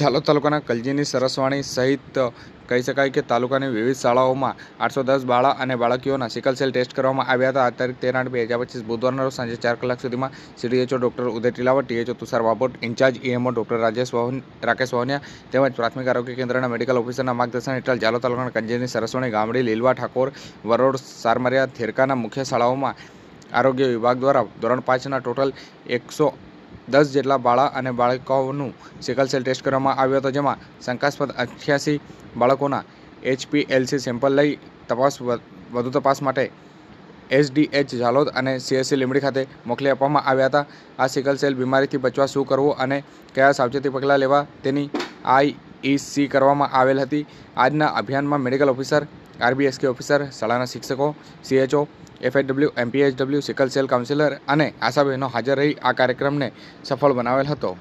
ઝાલોદ તાલુકાના કલજીની સરસવાણી સહિત કહી શકાય કે તાલુકાની વિવિધ શાળાઓમાં આઠસો દસ બાળા અને બાળકીઓના સિકલ સેલ ટેસ્ટ કરવામાં આવ્યા હતા. આ તારીખ તેર આઠ બે હજાર પચીસ બુધવારના રોજ સાંજે ચાર કલાક સુધીમાં CDHO doctor Uday Tilavat THO Tushar Babot in charge EMO doctor Rajesh Vahan, Rakesh Vahaniya તેમજ પ્રાથમિક આરોગ્ય કેન્દ્રના મેડિકલ ઓફિસરના માર્ગદર્શન હેઠળ ઝાલોદ તાલુકાના કલજીની સરસવાણી ગામડી, લીલવા ઠાકોર, વરોડ, સારમરિયા, થેરકાના મુખ્ય શાળાઓમાં આરોગ્ય વિભાગ દ્વારા ધોરણ પાંચના ટોટલ એકસો દસ જેટલા બાળા અને બાળકોનું સિકલ સેલ ટેસ્ટ કરવામાં આવ્યો હતો, જેમાં શંકાસ્પદ અઠ્યાસી બાળકોના એચપીએલસી સેમ્પલ લઈ તપાસ વધુ તપાસ માટે એસડીએચ ઝાલોદ અને સીએસસી લીમડી ખાતે મોકલી આપવામાં આવ્યા હતા. આ સિકલ સેલ બીમારીથી બચવા શું કરવું અને કયા સાવચેતી પગલાં લેવા તેની આઈઈસી કરવામાં આવેલ હતી. આજના અભિયાનમાં મેડિકલ ઓફિસર આરબીએસકે ઓફિસર, શાળાના શિક્ષકો CHO FHW MPHW sickle cell counsellor અને આશાબહેનો હાજર રહી આ કાર્યક્રમને સફળ બનાવેલ હતો.